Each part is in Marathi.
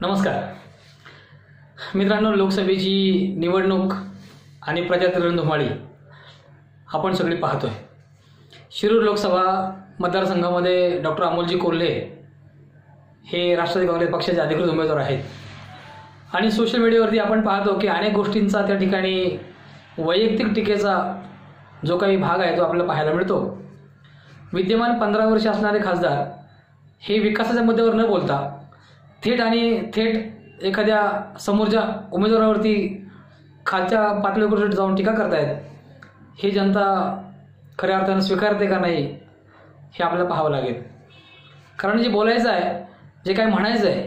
नमस्कार. मित्रांनो लोकसभेची निवडणूक आणि प्रजातरण धुमाळी आपण सगळी पाहतोय. शिरूर लोकसभा मतदारसंघामध्ये डॉक्टर अमोलजी कोल्हे हे राष्ट्रवादी काँग्रेस पक्षाचे अधिकृत उमेदवार आहेत. आणि सोशल मीडियावरती आपण पाहतो की अनेक गोष्टींचा त्या ठिकाणी वैयक्तिक टीकेचा जो काही भाग आहे तो आपल्याला पाहायला मिळतो. विद्यमान पंधरा वर्ष असणारे खासदार हे विकासाच्या मुद्द्यावर न बोलता थेट आणि थेट एखाद्या समोरच्या उमेदवारावरती खालच्या पातळीवर जाऊन टीका करतायत. हे जनता खऱ्या अर्थानं स्वीकारते का नाही हे आपल्याला पाहावं लागेल. कारण जे बोलायचं आहे जे काही म्हणायचं आहे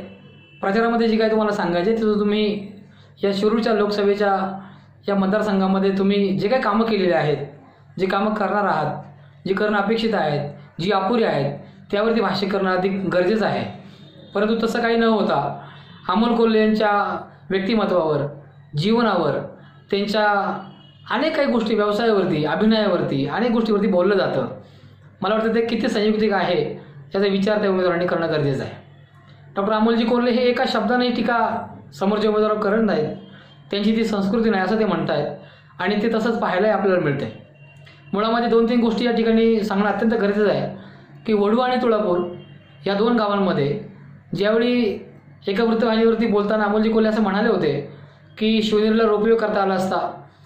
प्रचारामध्ये जे काही तुम्हाला सांगायचे ते तुम्ही या शिरूरच्या लोकसभेच्या या मतदारसंघामध्ये तुम्ही जे काही कामं केलेले आहेत जे कामं करणार आहात जी करणं अपेक्षित आहेत जी अपुरी आहेत त्यावरती भाष्य करणं अधिक गरजेचं आहे. परंतु तसं काही न होता अमोल कोल्हे यांच्या व्यक्तिमत्वावर जीवनावर त्यांच्या अनेक काही गोष्टी व्यवसायावरती अभिनयावरती अनेक गोष्टीवरती बोललं जातं. मला वाटतं ते किती संयुक्तिक आहे याचा विचार त्या उमेदवारांनी करणं गरजेचं आहे. डॉक्टर अमोलजी कोल्हे हे एका शब्दानेही टीका समोरच्या उमेदवारावर करत नाहीत. त्यांची ती संस्कृती नाही असं ते म्हणत आहेत आणि ते तसंच पाहायलाही आपल्याला मिळतं आहे मुळामध्ये दोन तीन गोष्टी या ठिकाणी सांगणं अत्यंत गरजेचं आहे की वडू आणि तुळापूर या दोन गावांमध्ये ज्यावेळी एका वृत्तवाहिनीवरती बोलताना अमोलजी कोल्हे असं म्हणाले होते की शिवनेरीला रोपवे करता आला असता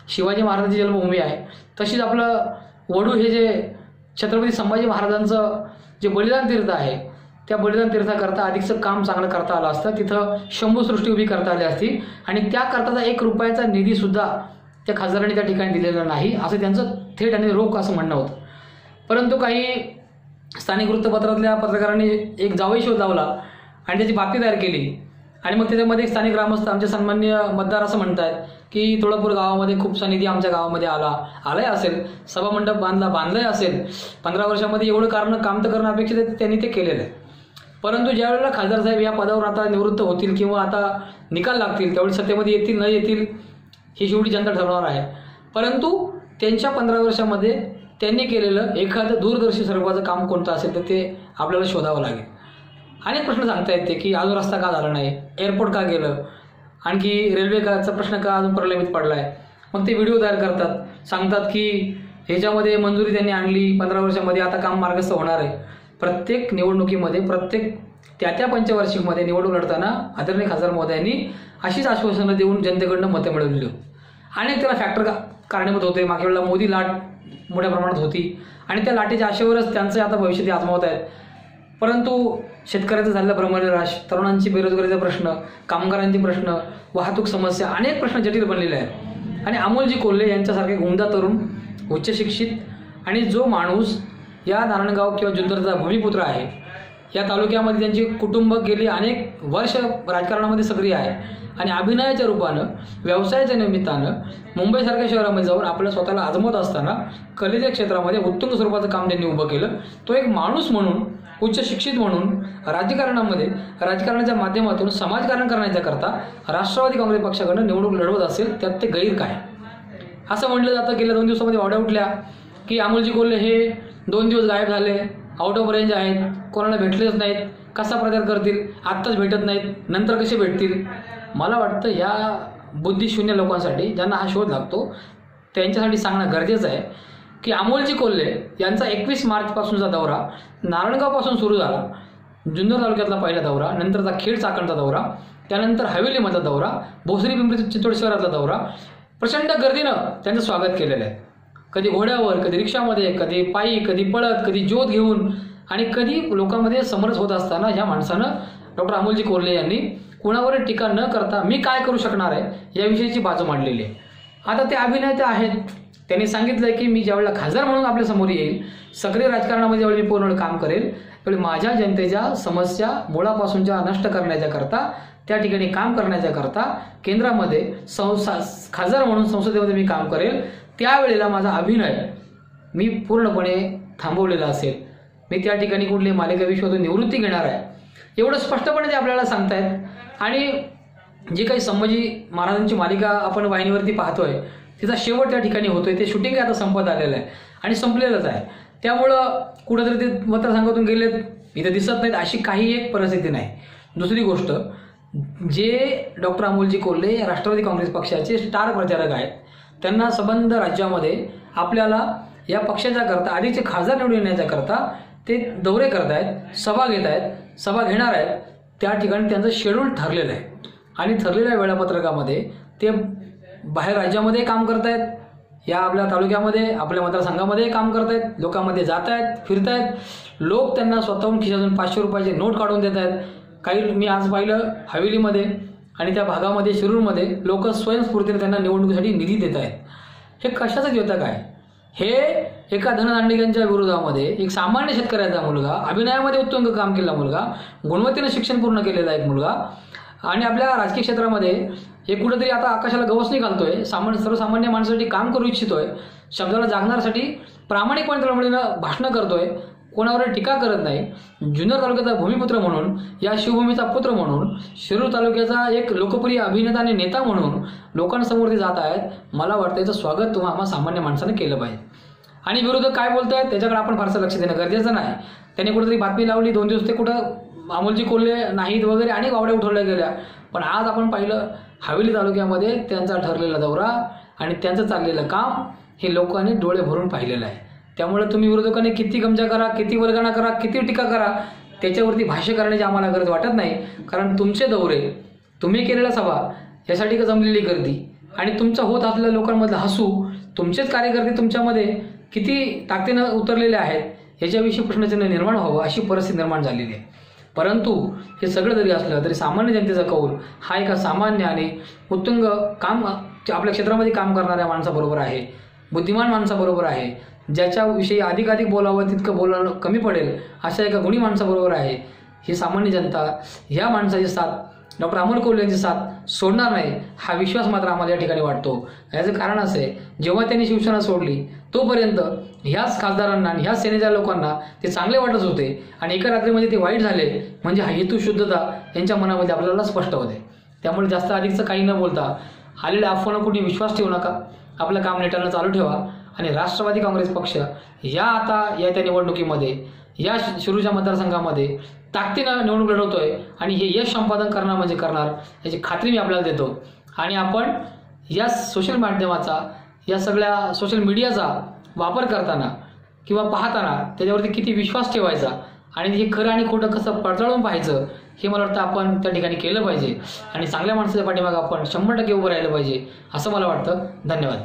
शिवाजी महाराजांची जन्मभूमी आहे. तशीच आपलं वडू हे जे छत्रपती संभाजी महाराजांचं जे बलिदान तीर्थ आहे त्या बलिदान तीर्थाकरता अधिकचं काम चांगलं करता आलं असतं. तिथं शंभूसृष्टी उभी करता आली असती आणि त्याकरताचा एक रुपयाचा निधीसुद्धा त्या खासदारांनी त्या ठिकाणी दिलेला नाही असं त्यांचं थेट आणि रोख असं म्हणणं होतं. परंतु काही स्थानिक वृत्तपत्रातल्या पत्रकारांनी एक जावई शोध लावला. आणि त्याची बातमी तयार केली. आणि मग त्याच्यामध्ये स्थानिक ग्रामस्थ आमचे सन्मान्य मतदार असं म्हणतात की तुळापूर गावामध्ये खूपसा निधी आमच्या गावामध्ये आला आलाय असेल. सभामंडप बांधला बांधलाय असेल. पंधरा वर्षामध्ये एवढं कारण काम तर करणं अपेक्षित आहे त्यांनी ते केलेलं आहे. परंतु ज्या वेळेला खासदार साहेब या पदावर आता निवृत्त होतील किंवा आता निकाल लागतील त्यावेळी सत्तेमध्ये येतील न येतील ही शेवटी जनता ठरवणार आहे. परंतु त्यांच्या पंधरा वर्षामध्ये त्यांनी केलेलं एखादं दूरदर्शी स्वरूपाचं काम कोणतं असेल तर ते आपल्याला शोधावं लागेल. अनेक प्रश्न सांगता येते की अजून रस्ता का झाला नाही? एअरपोर्ट का गेलं? आणखी रेल्वे काचा प्रश्न का अजून प्रलंबित पडला आहे मग ते व्हिडिओ तयार करतात. सांगतात की ह्याच्यामध्ये मंजुरी त्यांनी आणली पंधरा वर्षामध्ये आता काम मार्गस्थ होणार आहे. प्रत्येक निवडणुकीमध्ये प्रत्येक त्या त्या पंचवार्षिकमध्ये निवडणूक लढताना आदरणीय खासदार महोदयांनी अशीच आश्वासनं देऊन जनतेकडनं मतं मिळवली. अनेक त्याला फॅक्टर का कारणीभूत होते. मागच्या वेळेला मोदी लाट मोठ्या प्रमाणात होती. आणि त्या लाटेच्या आशेवरच त्यांचं आता भविष्य ते आजमावत आहेत. परंतु शेतकऱ्याचं झालेलं भ्रमणराश तरुणांची बेरोजगारीचा प्रश्न कामगारांचे प्रश्न वाहतूक समस्या अनेक प्रश्न जटिल बनलेले आहेत. आणि अमोलजी कोल्हे यांच्यासारखे उमदा तरुण उच्च शिक्षित आणि जो माणूस या नारायणगाव किंवा जुन्नरचा भूमिपुत्र आहे या तालुक्यामध्ये त्यांची कुटुंब गेली अनेक वर्ष राजकारणामध्ये सक्रिय आहे. आणि अभिनयाच्या रूपानं व्यवसायाच्या निमित्तानं मुंबईसारख्या शहरामध्ये जाऊन आपल्या स्वतःला आजमत असताना कलेच्या क्षेत्रामध्ये उत्तुंग स्वरूपाचं काम त्यांनी उभं केलं. तो एक माणूस म्हणून उच्च शिक्षित म्हणून राजकारणामध्ये राजकारणाच्या माध्यमातून समाजकारण करण्याच्या करता राष्ट्रवादी काँग्रेस पक्षाकडनं निवडणूक लढवत असेल त्यात ते गैर काय? असं म्हटलं जातं गेल्या दोन दिवसामध्ये वाड्या उठल्या की अमोलजी कोल्हे हे दोन दिवस गायब झाले. आउट ऑफ रेंज आहेत कोणाला भेटलेच नाहीत कसा प्रचार करतील आत्ताच भेटत नाहीत नंतर कसे भेटतील? मला वाटतं ह्या बुद्धिशून्य लोकांसाठी ज्यांना हा शोध लागतो त्यांच्यासाठी सांगणं गरजेचं आहे की अमोलजी कोल्हे यांचा एकवीस मार्चपासूनचा दौरा नारायणगावपासून सुरू झाला जुन्नर तालुक्यातला पहिला दौरा नंतरचा खेड चाकणचा दौरा त्यानंतर हवेलीमधला दौरा भोसरी पिंपरी चिंचवड शहरातला दौरा प्रचंड गर्दीनं त्यांचं स्वागत केलेलं आहे. कधी घोड्यावर कधी रिक्षामध्ये कधी पायी कधी पळत कधी ज्योत घेऊन आणि कधी लोकांमध्ये समरस होत असताना ह्या माणसानं डॉक्टर अमोलजी कोल्हे यांनी कुणावर टीका न करता मी काय करू शकणार आहे याविषयीची बाजू मांडलेली आहे. आता ते अभिनेते आहेत. त्यांनी सांगितलं की मी ज्यावेळेला खासदार म्हणून आपल्यासमोर येईल सक्रिय राजकारणामध्ये ज्यावेळी मी पूर्ण काम करेल त्यावेळी माझ्या जनतेच्या समस्या मुळापासूनच्या नष्ट करण्याच्या करता त्या ठिकाणी काम करण्याच्या करता केंद्रामध्ये संसा खासदार म्हणून संसदेमध्ये मी काम करेल त्यावेळेला माझा अभिनय मी पूर्णपणे थांबवलेला असेल. मी त्या ठिकाणी कुठली मालिकाविश्वातून निवृत्ती घेणार आहे. एवढं स्पष्टपणे ते आपल्याला सांगतायत. आणि जी काही संभाजी महाराजांची मालिका आपण वाहिनीवरती पाहतोय तिचा शेवट त्या ठिकाणी होतोय. ते शूटिंग आता संपत आलेलं आहे आणि संपलेलंच आहे. त्यामुळं कुठंतरी ते मतदारसंघातून गेलेत इथं दिसत नाहीत अशी काही एक परिस्थिती नाही. दुसरी गोष्ट जे डॉक्टर अमोलजी कोल्हे राष्ट्रवादी काँग्रेस पक्षाचे स्टार प्रचारक आहेत त्यांना संबंध राज्यामध्ये आपल्याला या पक्षाच्या करता आधीचे खासदार निवडून येण्याच्या करता ते दौरे करत आहेत सभा घेत आहेत सभा घेणार आहेत. त्या ठिकाणी त्यांचं शेड्यूल ठरलेलं आहे. आणि ठरलेल्या वेळापत्रकामध्ये ते बाहेर राज्यामध्ये काम करत आहेत या आपल्या तालुक्यामध्ये आपल्या मतदारसंघामध्ये काम करत आहेत लोकांमध्ये जात आहेत फिरत आहेत. लोक त्यांना स्वतःहून खिशातून पाचशे रुपयाचे नोट काढून देत आहेत. काही मी आज पाहिलं हवेलीमध्ये आणि त्या भागामध्ये शिरूरमध्ये लोक स्वयंस्फूर्तीने त्यांना निवडणुकीसाठी निधी देत आहेत. हे कशाचं द्योतक आहे? हे एका धनदांडिकांच्या विरोधामध्ये एक सामान्य शेतकऱ्याचा मुलगा अभिनयामध्ये उत्तुंग काम केलेला मुलगा गुणवत्तेनं शिक्षण पूर्ण केलेला एक मुलगा आणि आपल्या राजकीय क्षेत्रामध्ये हे कुठंतरी आता आकाशाला गवसणी घालतोय सामान्य सर्वसामान्य माणसासाठी काम करू इच्छितोय शब्दाला जागणारसाठी प्रामाणिकपणे तळमळीनं भाषणं करतोय कोणावर टीका करत नाही. जुन्नर तालुक्याचा भूमिपुत्र म्हणून या शिवभूमीचा पुत्र म्हणून शिरूर तालुक्याचा एक लोकप्रिय अभिनेता आणि नेता म्हणून लोकांसमोर ते जात आहेत. मला वाटतं याचं स्वागत तुम्हा आम्हा सामान्य माणसाने केलं पाहिजे. आणि विरोधक काय बोलत आहेत त्याच्याकडे आपण फारसं लक्ष देणं गरजेचं नाही. त्यांनी कुठेतरी बातमी लावली दोन दिवस ते कुठं अमोलजी कोल्हे नाहीत वगैरे आणि वावड्या उठवल्या गेल्या. पण आज आपण पाहिलं हवेली तालुक्यामध्ये त्यांचा ठरलेला दौरा आणि त्यांचं चाललेलं काम हे लोकांनी डोळे भरून पाहिलेलं आहे. त्यामुळे तुम्ही विरोधकांनी किती गमजा करा किती वर्गणा करा किती टीका करा त्याच्यावरती भाष्य करण्याची आम्हाला गरज वाटत नाही. कारण तुमचे दौरे तुम्ही केलेल्या सभा यासाठी का जमलेली गर्दी. आणि तुमचा होत असलेल्या लोकांमधलं हसू तुमचेच कार्यकर्ते तुमच्यामध्ये किती ताकदीनं उतरलेले आहेत याच्याविषयी प्रश्नचिन्ह निर्माण व्हावं अशी परिस्थिती निर्माण झालेली आहे. परंतु हे सगळं जरी असलं तरी सामान्य जनतेचा कौल हा एका सामान्य आणि उत्तुंग काम आपल्या क्षेत्रामध्ये काम करणाऱ्या माणसाबरोबर आहे. बुद्धिमान माणसाबरोबर आहे. ज्याच्याविषयी अधिकाधिक बोलावं तितकं बोलावं कमी पडेल अशा एका गुणी माणसाबरोबर आहे. ही सामान्य जनता ह्या माणसाची साथ डॉक्टर अमोल कोल्हे यांची साथ सोडणार नाही हा विश्वास मात्र आम्हाला या ठिकाणी वाटतो. याचं कारण असं आहे जेव्हा त्यांनी शिवसेना सोडली तोपर्यंत ह्याच खासदारांना आणि ह्याच सेनेच्या लोकांना ते चांगले वाटत होते आणि एका रात्रीमध्ये ते वाईट झाले म्हणजे हा हेतू शुद्धता यांच्या मनामध्ये आपल्याला स्पष्ट होते. त्यामुळे जास्त अधिकचं काही न बोलता आलेल्या अफवांना कुठे विश्वास ठेवू नका आपलं काम नेटानं चालू ठेवा. आणि राष्ट्रवादी काँग्रेस पक्ष या आता येत्या निवडणुकीमध्ये या शिरूरच्या मतदारसंघामध्ये ताकदीनं निवडणूक लढवतोय आणि हे यश संपादन करणार म्हणजे करणार याची खात्री मी आपल्याला देतो. आणि आपण या सोशल माध्यमाचा या सगळ्या सोशल मीडियाचा वापर करताना किंवा पाहताना त्याच्यावरती किती विश्वास ठेवायचा आणि हे खरं आणि खोटं कसं पडताळून पाहायचं हे मला वाटतं आपण त्या ठिकाणी केलं पाहिजे. आणि चांगल्या माणसाच्या पाठीमागं आपण शंभर टक्के उभं राहिलं पाहिजे असं मला वाटतं. धन्यवाद.